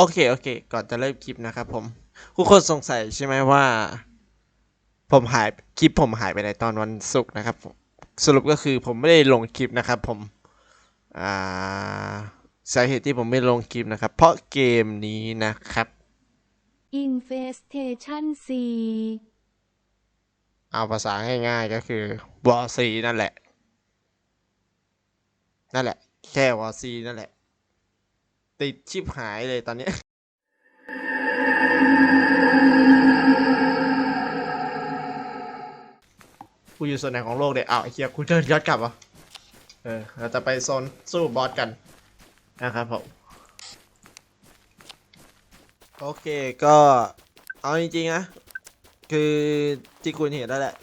โอเค โอเค ก่อนจะเริ่มคลิปนะครับผมทุกคนสงสัยใช่ไหมว่า ผมหายคลิปผมหายไปในตอนวันศุกร์นะครับผมสรุปก็คือผมไม่ได้ลงคลิปนะครับผมอ่าสาเหตุที่ผมไม่ลงคลิปนะครับ เพราะเกมนี้นะครับ Infestation C เอาภาษาง่ายๆก็คือวอซีนั่นแหละ นั่นแหละ แค่วอซีนั่นแหละ ติดชิบหายเลยตอนนี้กูอยู่ส่วนไหนของโลกเนี่ยอ้าวไอ้เหี้ยกูเดินย้อนกลับเหรอะเออเราจะไปโซนสู้บอสกันนะครับผมโอเคก็เอาจริงๆนะคือที่คุณเห็นแล้วแหละ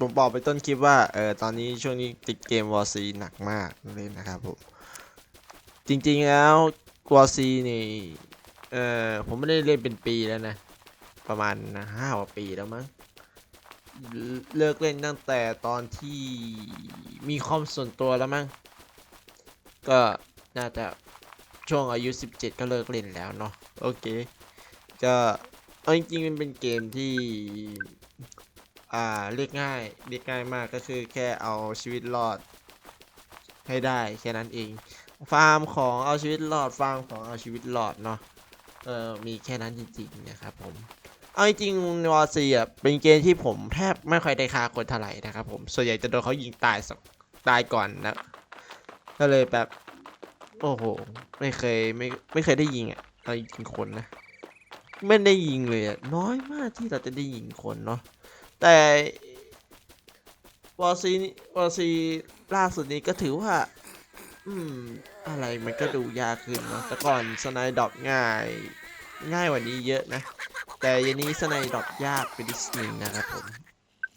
ผมบอกไปต้นคลิปว่าเออตอนนี้ช่วงนี้ติดเกมวอร์ซีหนักมากเลยนะครับผมจริงๆแล้ว วอร์ซีนี่เออผมไม่ได้เล่นเป็นปีแล้วนะ ประมาณห้ากว่าปีแล้วมั้งเลิกเล่นตั้งแต่ตอนที่มีคอมส่วนตัวแล้วมั้งก็น่าจะช่วงอายุ 17 ก็เลิกเล่นแล้วเนาะโอเค ก็เอาจริงๆมันเป็นเกมที่อ่าเรียกง่ายเรียกง่ายมากก็คือแค่เอาชีวิตรอดให้ได้แค่นั้นเอง ฟาร์มของเอาชีวิตรอดฟาร์มของเอาชีวิตรอดเนาะเออมีแค่นั้นจริงๆนะครับผมเอาจริงวอร์ซีอะเป็นเกมที่ผมแทบไม่ค่อยได้ฆ่าคนเท่าไหร่นะครับผมส่วนใหญ่จะโดนเขายิงตายสักตายก่อนนะก็เลยแบบ โอ้โห ไม่เคยไม่ไม่เคยได้ยิงอะเอาจริงคนนะไม่ได้ยิงเลยอะน้อยมากที่เราจะได้ยิงคนเนาะแต่วอร์ซีวอร์ซีล่าสุดนี้ก็ถือว่า อืม อะไรมันก็ดูยากขึ้นเนาะแต่ก่อนสไนด์ดอปง่าย ง่ายกว่านี้เยอะนะ แต่ยันนี้สไนด์ดอปยากไปดิสนิงนะครับผม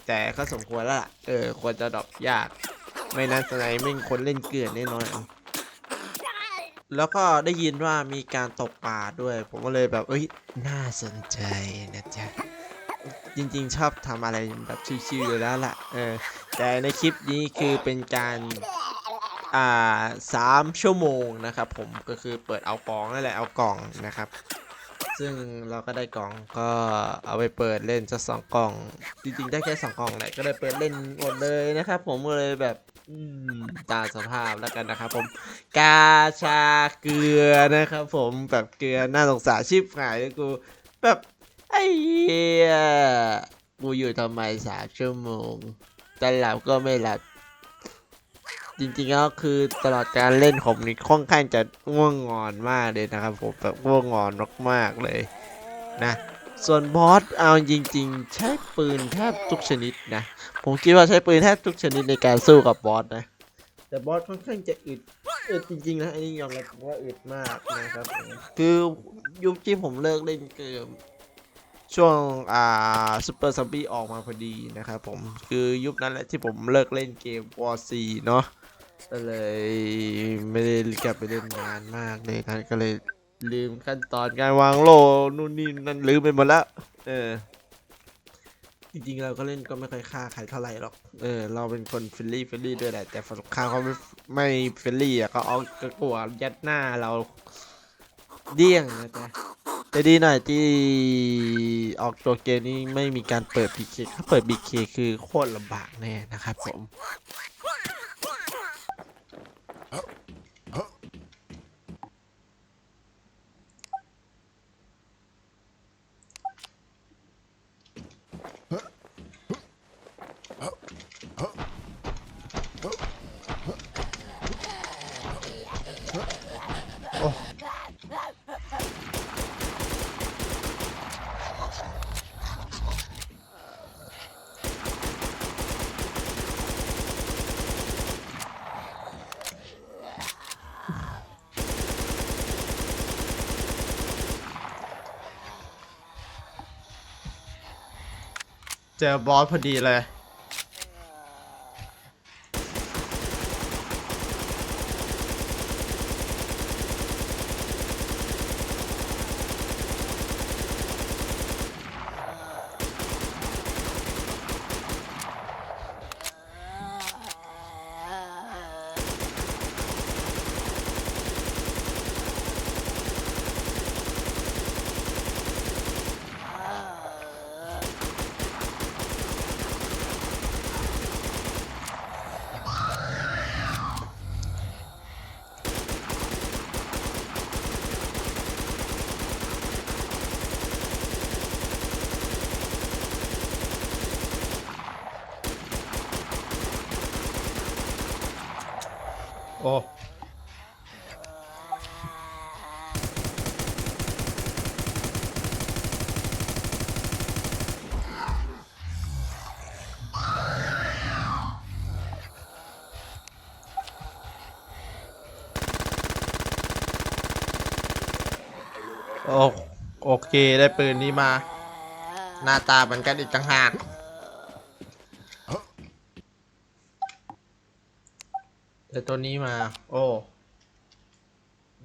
แต่ก็สมควรแล้วล่ะ เออ ควรจะดอปยาก ไม่นั้นสไนด์ไม่งคนเล่นเกลือนแน่นอนแล้วก็ได้ยินว่ามีการตกปลาด้วย ผมก็เลยแบบ เอ้ย น่าสนใจนะจ๊ะ จริงๆชอบทำอะไรแบบชิวๆอยู่แล้วล่ะ เออ แต่ในคลิปนี้คือเป็นการ อ่าสามชั่วโมงนะครับผมก็คือเปิดเอากล่องนั่นแหละเอากล่องนะครับ ซึ่งเราก็ได้กล่องก็เอาไปเปิดเล่นจะสองกล่อง จริงๆได้แค่สองกล่องแหละก็เลยเปิดเล่นหมดเลยนะครับ ผมก็เลยแบบอืมตามสภาพแล้วกันนะครับผม กาชาเกลือนะครับ ผมแบบเกลือน่าสงสารชิบหายเลยกูแบบไอ้เหี้ยกูอยู่ทำไมสามชั่วโมงแต่หลับก็ไม่หลับ จริงๆก็คือตลอดการเล่นผมนี่ค่อนข้างจะง่วงงอนมากเลยนะครับผมแบบง่วงงอนมากๆเลยนะส่วนบอสเอาจริง ๆ ใช้ปืนแทบทุกชนิดนะผมคิดว่าใช้ปืนแทบทุกชนิดในการสู้กับบอสนะแต่บอสค่อนข้างจะอึดอึดจริงๆนะอันนี้ยอมรับว่าอึดมากนะครับคือยุคที่ผมเลิกเล่นเกมช่วงอ่าซูเปอร์ซัมบี้ออกมาพอดีนะครับผมคือยุคนั้นแหละที่ผมเลิกเล่นเกมวอร์ซีเนาะ ก็เลยไม่ได้กลับไปเล่นนานมากเลยครับก็เลยลืมขั้นตอนการวางโลนู่นนี่นั่นลืมไปหมดแล้วเออ จริงๆเราก็เล่นก็ไม่ค่อยฆ่าใครเท่าไหร่หรอก เออ เราเป็นคนเฟรนลี่เฟรนลี่ด้วยแหละ แต่ฝั่งข้าเขาไม่ไม่เฟรนลี่อะเขาเอากระกัวยัดหน้าเราเดี้ยงนะจ๊ะแต่ดีหน่อยที่ออกตัวเกมนี้ไม่มีการเปิด PK ถ้าเปิด BK คือโคตรลำบากแน่นะครับผม Oh. เจอบอสพอดีเลย เคได้ปืนนี้มา หน้าตาเหมือนกันอีกต่างหากแต่ตัวนี้มา โอ้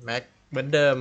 แม็กเหมือนเดิม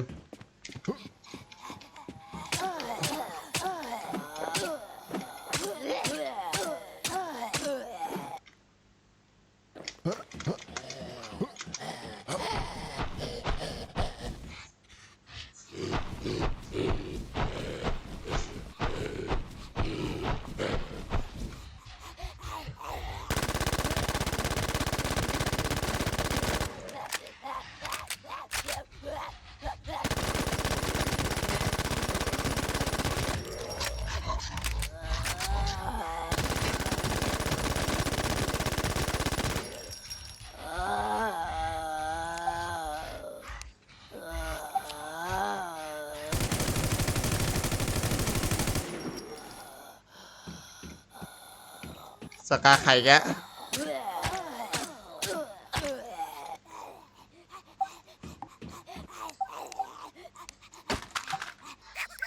สกาไข่แก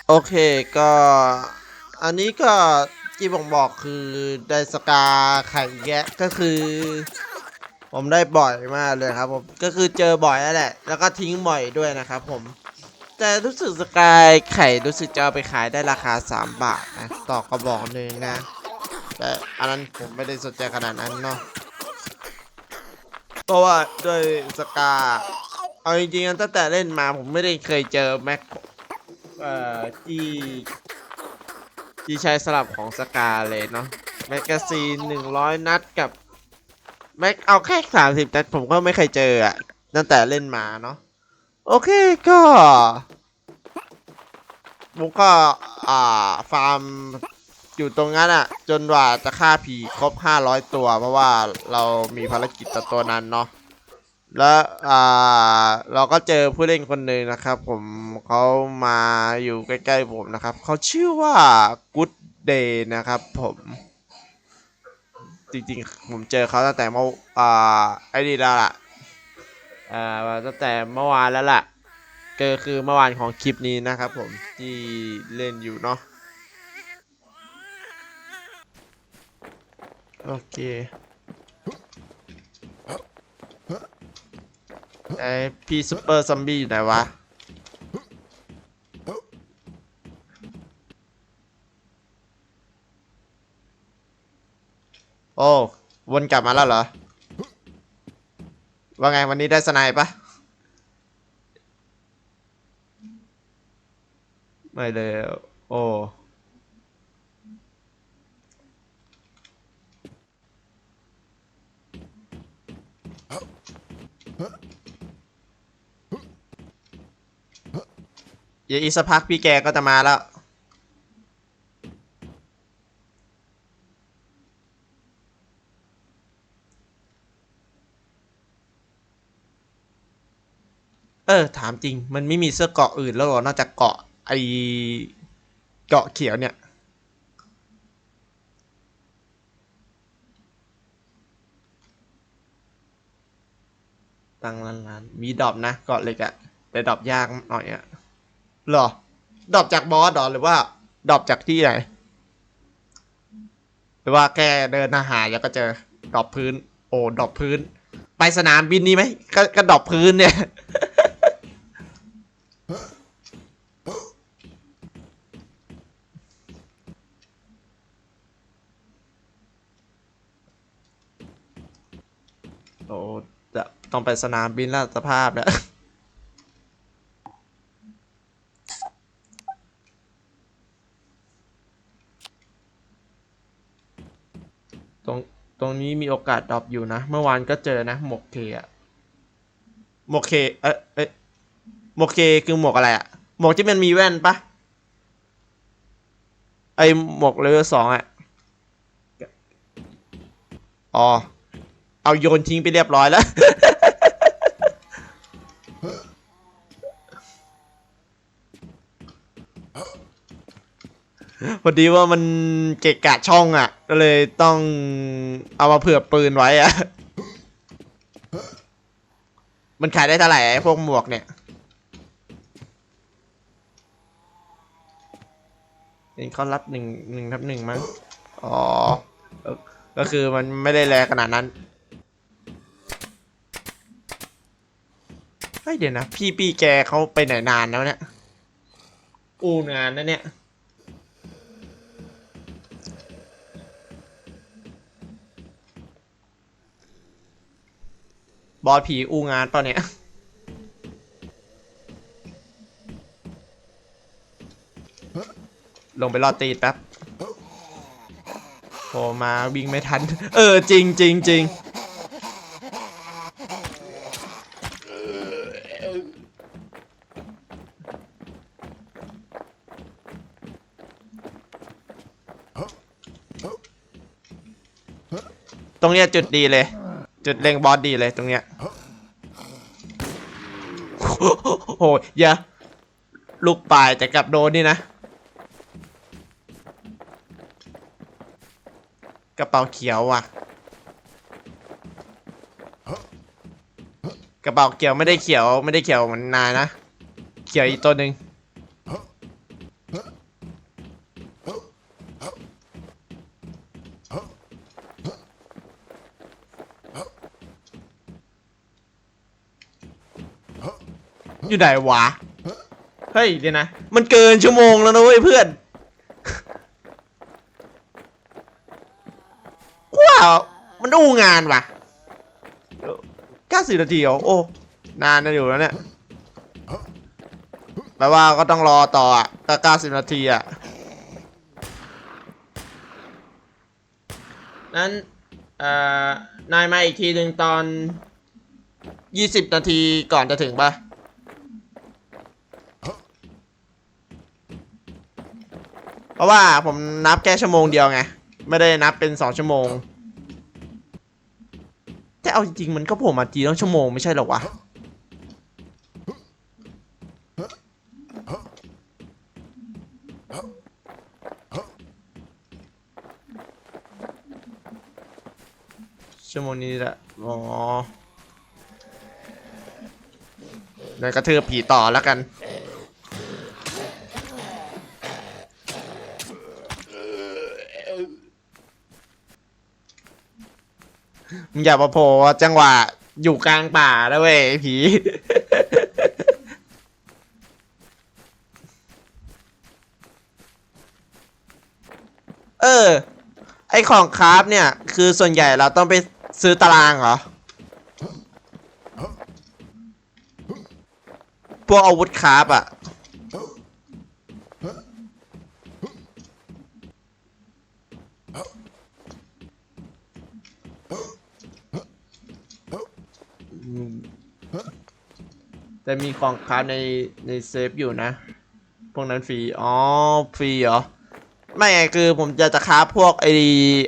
โอเคก็ อันนี้ก็ที่ผมบอกคือได้สกาไข่แกะก็คือ ผมได้บ่อยมากเลยครับผมก็คือเจอบ่อยแล้วแหละ แล้วก็ทิ้งบ่อยด้วยนะครับผม แต่รู้สึกสกายไข่รู้สึกจะเอาไปขายได้ราคา 3 บาทนะต่อกระบอกหนึ่งนะ แต่อันนั้นผมไม่ได้สนใจขนาดนั้นเนาะเพราะว่าด้วยสกา เอาจริงๆตั้งแต่เล่นมาผมไม่ได้เคยเจอแม็กเอ่อที่ที่ใช้สลับของสกาเลยเนาะแมกกาซีนหนึ่งร้อยนัดกับแม็กเอาแค่สามสิบนัดผมก็ไม่เคยเจออะตั้งแต่เล่นมาเนาะโอเคก็ผมก็อ่าฟาร์ม อยู่ตรงนั้นอะจนกว่าจะฆ่าผีครบ 500 ตัว เพราะว่าเรามีภารกิจต่อตัวนั้นเนาะแล้วอ่าเราก็เจอผู้เล่นคนหนึ่งนะครับ ผมเขามาอยู่ใกล้ๆผมนะครับเขาชื่อว่า Good Day นะครับ ผมจริงๆ ผมเจอเขาตั้งแต่เมื่ออ่าไอ้นี่แล้วล่ะอ่าตั้งแต่เมื่อวานแล้วล่ะก็คือเมื่อวานของคลิปนี้นะครับ ผมที่เล่นอยู่เนาะ โอเคไอพี่ซูเปอร์ซอมบี้อยู่ไหนวะ โอ้วนกลับมาแล้วเหรอ ว่าไงวันนี้ได้สไนป์ปะไม่เลยโอ้ เดี๋ยวอีกสักพักพี่แกก็จะมาแล้ว เออ ถามจริง มันไม่มีเสื้อเกาะอื่นแล้วเหรอ นอกจากเกาะไอเกาะเขียวเนี่ยตังล้านล้านมีดอปนะเกาะเหล็กอะแต่ดอปยากหน่อยอะ เหรอดรอปจากบอสหรอหรือว่าดรอปจากที่ไหนหรือว่าแค่เดินหาแล้วก็เจอดรอปพื้น โอ้ดรอปพื้น ไปสนามบินนี่ไหมก็ก็ดรอปพื้นเนี่ยโอ้จะต้องไปสนามบินแล้วสภาพแล้ว ต รงนี้มีโอกาสดรอปอยู่นะ เมื่อวานก็เจอนะ หมวกเคอะหมวกเค เอ๊ะเอ๊ะหมวกเคคือหมวกอะไรอะหมวกที่มันมีแว่นปะไอหมวกเลเวลสองอะอ๋อ เอาโยนทิ้งไปเรียบร้อยแล้ว พอดีว่ามันเกะกะช่องอะ ก็เลยต้องเอามาเผื่อปืนไว้อะ มันขายได้เท่าไหร่ไอ้พวกหมวกเนี่ยนี่เขารับหนึ่งหนึ่งทับหนึ่งมั้ง อ๋อ ก็คือมันไม่ได้แรงขนาดนั้นเฮ้ยเดี๋ยวนะ พี่ปีแกเขาไปไหนนานแล้วเนี่ย อู้งานนะเนี่ย บอสผีอูงานเปล่าเนี่ย ลงไปรอตีแป๊บโผมาวิ่งไม่ทัน เออ จริงจริงจริงตรงเนี้ยจุดดีเลย จุดเล็งบอสดีเลยตรงเนี้ยโหอย่าลูกปลายแต่กลับโดนนี่นะ กระเป๋าเขียวว่ะ กระเป๋าเขียวไม่ได้เขียวไม่ได้เขียวเหมือนนายนะ เขียวอีกตัวหนึ่ง อยู่ไหนวะ เฮ้ยเดี๋ยวนะ มันเกินชั่วโมงแล้วนะเว้ยเพื่อนว้าวมันอู้งานว่ะเก้าสิบนาทีเหรอโอ้ นานนะอยู่แล้วเนี่ยแปลว่าก็ต้องรอต่ออะก็เก้าสิบนาทีอะ นั้น เอ่อ นายมาอีกทีหนึ่งตอนยี่สิบนาทีก่อนจะถึงปะ เพราะว่าผมนับแค่ชั่วโมงเดียวไง ไม่ได้นับเป็นสองชั่วโมง แต่เอาจริงๆมันก็ผมมาจีต้องชั่วโมงไม่ใช่หรอวะชั่วโมงนี้แหละอ๋อเดี๋ยวกระทืบผีต่อแล้วกัน มึงอย่ามาโผล่จังหวะอยู่กลางป่าแล้วเว้ยไอ้ผี เออ ไอของคราฟเนี่ย คือส่วนใหญ่เราต้องไปซื้อตารางเหรอ พวกอาวุธคราฟอะ แต่มีของคราฟในในเซฟอยู่นะ พวกนั้นฟรี อ๋อ ฟรีเหรอ ไม่ไงคือผมจะจะคราฟพวกไอ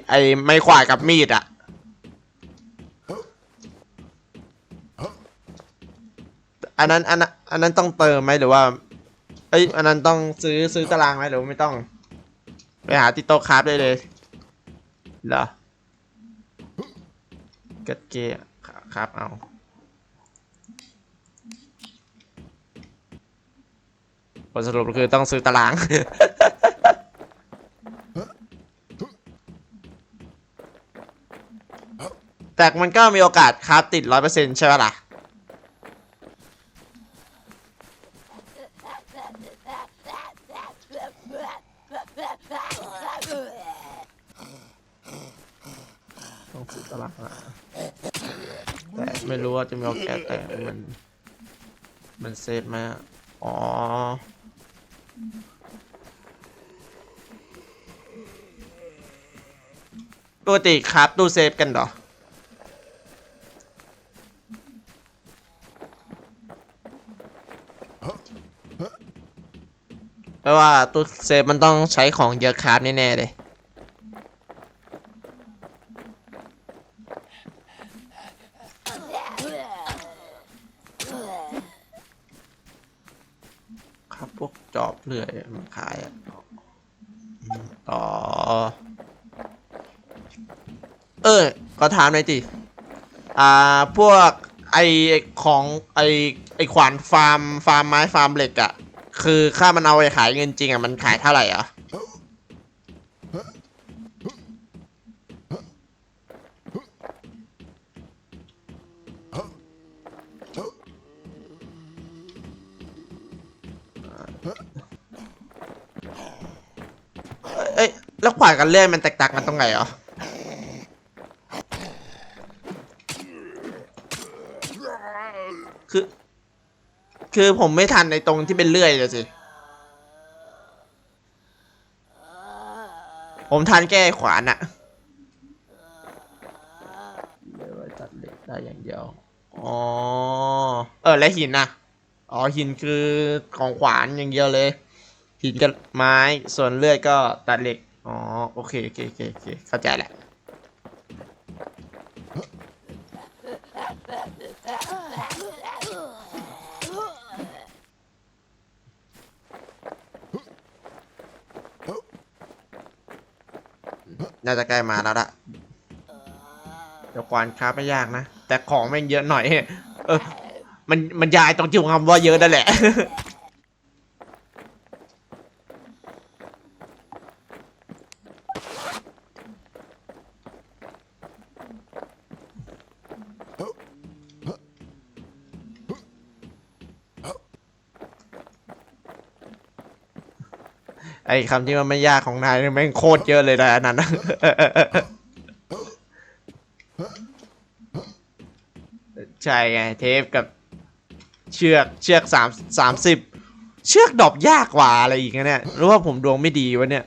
ไอไม้ขวาดกับมีดอะอันนั้นอันนั้นอันนั้นต้องเติมไหมหรือว่า เอ้ยอันนั้นต้องซื้อซื้อตารางไหมหรือไม่ต้อง ไปหาที่โต๊ะคราฟได้เลยเหรอเกิดเกะครับเอา ผลสรุปคือต้องซื้อตาราง แต่มันก็มีโอกาสคาติดร้อยเปอร์เซ็นต์ใช่ไหมล่ะ ต้องซื้อตารางแต่ไม่รู้ว่าจะมีโอกาสแต่มัน มันเซฟไหมอะอ๋อ ปกติครับตู้เซฟกันเหรอแปลว่าตู้เซฟมันต้องใช้ของเยอะครับแน่ๆเลย ค ครับพวกจอบเลื่อยมาขายอะอืมอ๋อ เออ ก็ ถามหน่อยจิอ่า พวกไอของไอไอขวานฟาร์มฟาร์มไม้ฟาร์มเหล็กอะคือค่ามันเอาไปขายเงินจริงอะมันขายเท่าไหร่อะเอ้ยแล้วขวานกันเลื่อยมันแตกต่างกันตรงไหนอะ คือผมไม่ทันในตรงที่เป็นเลื่อยเลยสิ ผมทันแก้ขวานอะเดี๋ยวไว้ตัดเหล็กได้อย่างเดียว อ๋อ เออ และหินนะอ๋อ หินคือของขวานอย่างเดียวเลย หินกับไม้ ส่วนเลื่อยก็ตัดเหล็ก อ๋อ โอเคโอเคโอเคโอเคเข้าใจแหละ น่าจะใกล้มาแล้วละเดี๋ยวควานค้าไม่ยากนะ แต่ของแม่งเยอะหน่อย เออ มันมันยายตรงจิ้มคำว่าเยอะนั่นแหละ อ้คำที่มันไม่ยากของนายแม่งโคตรเยอะเลยนะอันนั้นนะใช่ไงเทปกับเชือกเชือกสามสามสิบเชือกดอปยากกว่าอะไรอีกเนี่ยหรือว่าผมดวงไม่ดีวะเนี่ย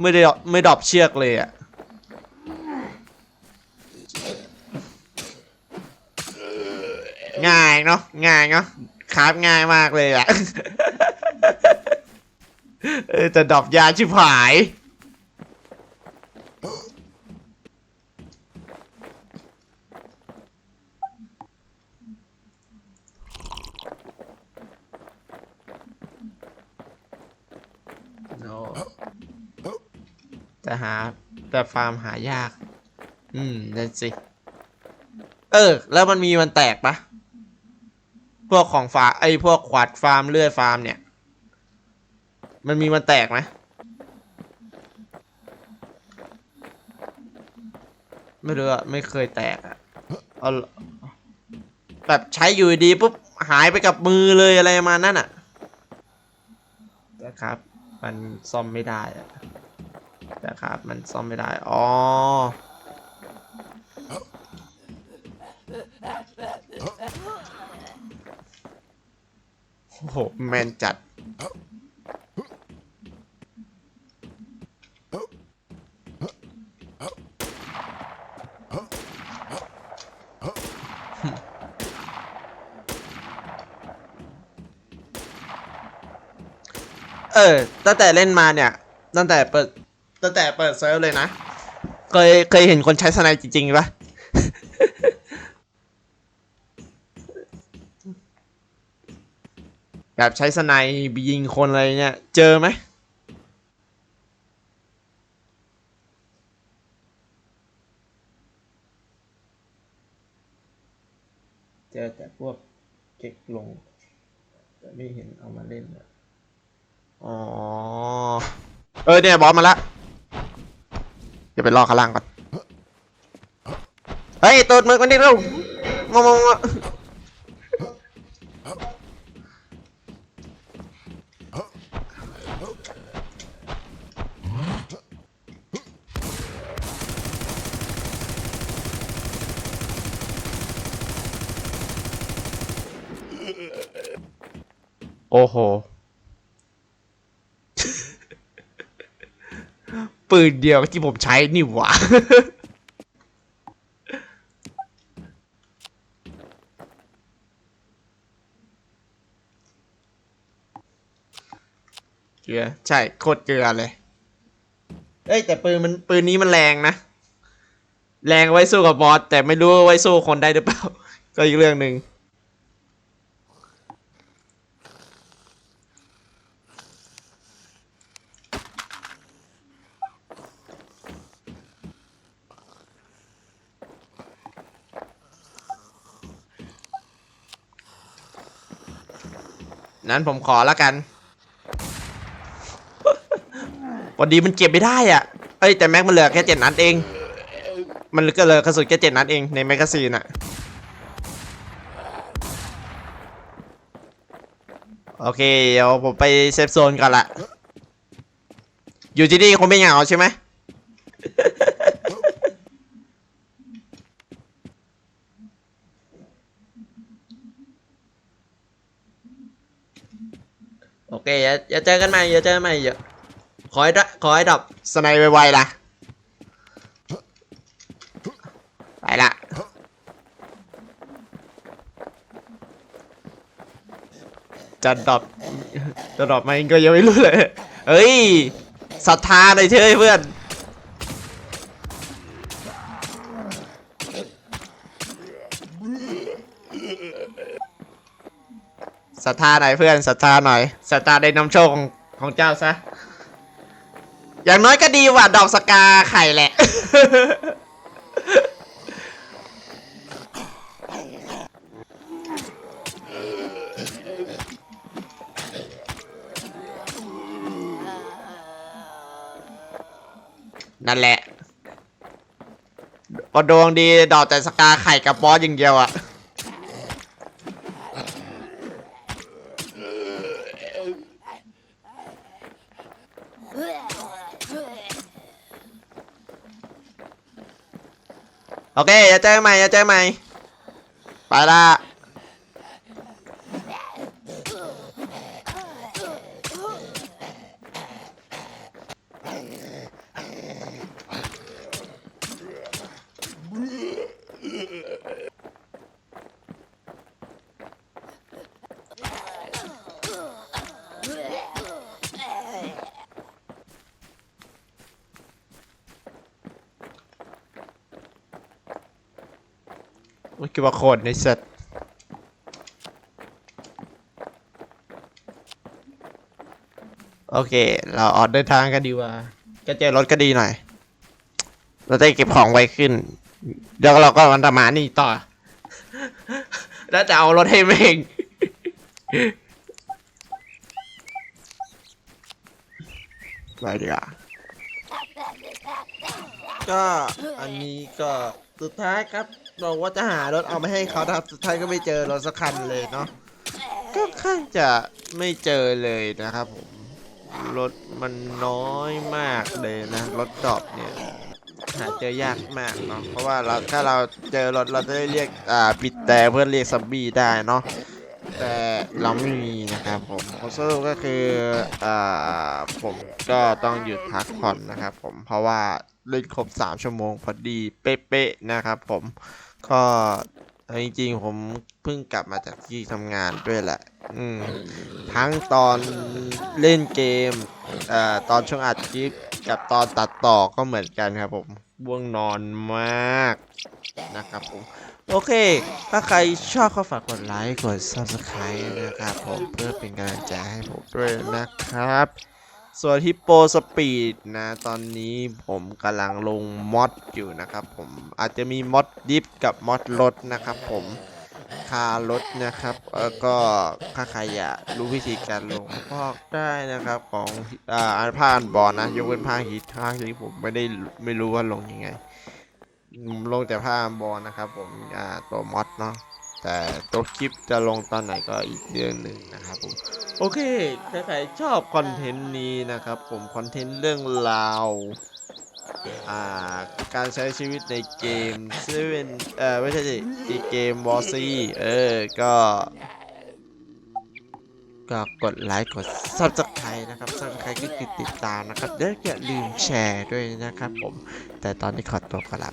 ไม่ได้ไม่ดอปเชือกเลยอะง่ายเนาะง่ายเนาะคราฟง่ายมากเลยอะ เออแต่ดอปยาชิบหาย no แต่หาแต่ฟาร์มหายาก อืมนั่นสิ เออ แล้วมันมีมันแตกปะพวกของฟาไอ้พวกขวาดฟาร์มเลื่อยฟาร์มเนี่ย มันมีมันแตกไหมไม่รู้อะไม่เคยแตกอะเอาแบบใช้อยู่ดีปุ๊บหายไปกับมือเลยอะไรประมาณนั่นอะนะครับ มันซ่อมไม่ได้อะนะครับ มันซ่อมไม่ได้ อ๋อ โอ้โห แมนจัด เออ ตั้งแต่เล่นมาเนี่ย ตั้งแต่เปิด ตั้งแต่เปิดเซิร์ฟเลยนะ เคย เคยเห็นคนใช้สไนจริงๆปะแบบใช้สไนด์ยิงคนอะไรเนี่ย เจอไหมเจอแต่พวกเก็กลง แต่ไม่เห็นเอามาเล่นอะ อ๋อ เออเนี่ยบอสมาละเดี๋ยวไปรอข้างล่างก่อน เฮ้ยตูดมึกมันนี่เร็วมามามาโอ้โห ปืนเดียวที่ผมใช้นี่หว่าเกลือใช่โคตรเกลือเลย เอ้ยแต่ปืนมันปืนนี้มันแรงนะ แรงไว้สู้กับบอสแต่ไม่รู้ว่าไว้สู้คนได้หรือเปล่า ก็อีกเรื่องหนึ่ง นั้นผมขอแล้วกันพอดีมันเก็บไม่ได้อะเอ้ยแต่แม็กมันเหลือแค่เจ็ดนัดเอง มันก็เหลือกระสุนแค่เจ็ดนัดเองในแมกกาซีนอะโอเคเดี๋ยวผมไปเซฟโซนก่อนละ อยู่ที่นี่คงไม่เหงาใช่ไหม โอเคอ ย่าอย่าเจอกันใหม่อย่าเจอกันใหม่อย่าขอให้ดขอให้ดับสไนไวๆล่ะไปละจะดรอปจะดรอปไหมก็ยังไม่รู้เลย เฮ้ยศรัทธาหน่อยเถอเพื่อน ศรัทธาหน่อยเพื่อนศรัทธาหน่อยศรัทธาในนำโชคของของเจ้าซะ อย่างน้อยก็ดีกว่าดอกสกาไข่แหละ นั่นแหละพอดวงดีดอกแต่สกาไข่กับบอสอย่างเดียวอะ โอเคจะเจอใหม่จะเจอใหม่ไปละ มันคือว่าโคตรในเซตโอเค เราออกเดินทางกันดีกว่า ก็เจอรถก็ดีหน่อย เราได้เก็บของไวขึ้น เดี๋ยวเราก็วันตมานี่ต่อ แล้วจะเอารถให้เมงไปดีกว่าก็อันนี้ก็สุดท้ายครับ บอกว่าจะหารถเอามาให้เขานะครับสุดท้ายก็ไม่เจอรถสักคันเลยเนาะก็ข้างจะไม่เจอเลยนะครับผมรถมันน้อยมากเลยนะรถดอปเนี่ยหาเจอยากมากเนาะเพราะว่าเราถ้าเราเจอรถเราจะได้เรียกอ่าปิดแต่เพื่อเรียกซัมบี้ได้เนาะแต่เราไม่มีนะครับผมสรุปก็คืออ่าผมก็ต้องหยุดพักผ่อนนะครับผมเพราะว่าเล่นครบ 3 ชั่วโมงพอดีเป๊ะๆนะครับผม ก็เอาจริงๆผมเพิ่งกลับมาจากที่ทำงานด้วยแหละ อืมทั้งตอนเล่นเกมเอ่อตอนช่วงอัดคลิปกับตอนตัดต่อก็เหมือนกันครับผมว่วงนอนมากนะครับผม โอเค ถ้าใครชอบก็ฝากกดไลค์ กด subscribe นะครับผมเพื่อเป็นกำลังใจให้ผมด้วยนะครับ ส่วนฮิปโปสปีดนะ ตอนนี้ผมกำลังลงมอดอยู่นะครับผมอาจจะมีมอดดิฟกับมอดรถนะครับผมคารถนะครับแล้วก็ถ้าใครอยากรู้วิธีการลงบอกได้นะครับของอ่าอันผ่านบอลนะยกเว้นภาฮิตภาคนี้ผมไม่ได้ไม่รู้ว่าลงยังไงลงแต่ผ้าบอลนะครับผมอ่าตัวมอดเนาะ แต่ตัวคลิปจะลงตอนไหนก็อีกเรื่องหนึ่งนะครับผมโอเคถ้าใครชอบคอนเทนต์นี้นะครับ ผมคอนเทนต์เรื่องราวาการใช้ชีวิตในเกมซเว่นเออไม่ใช่สิอีเกมวอร์ซีเออ ก็ ก็กดไลค์กด subscribe นะครับ subscribe ก็คือติดตามนะครับเดี๋ยวอย่าลืมแชร์ด้วยนะครับผม แต่ตอนนี้ขอตัวก่อนละ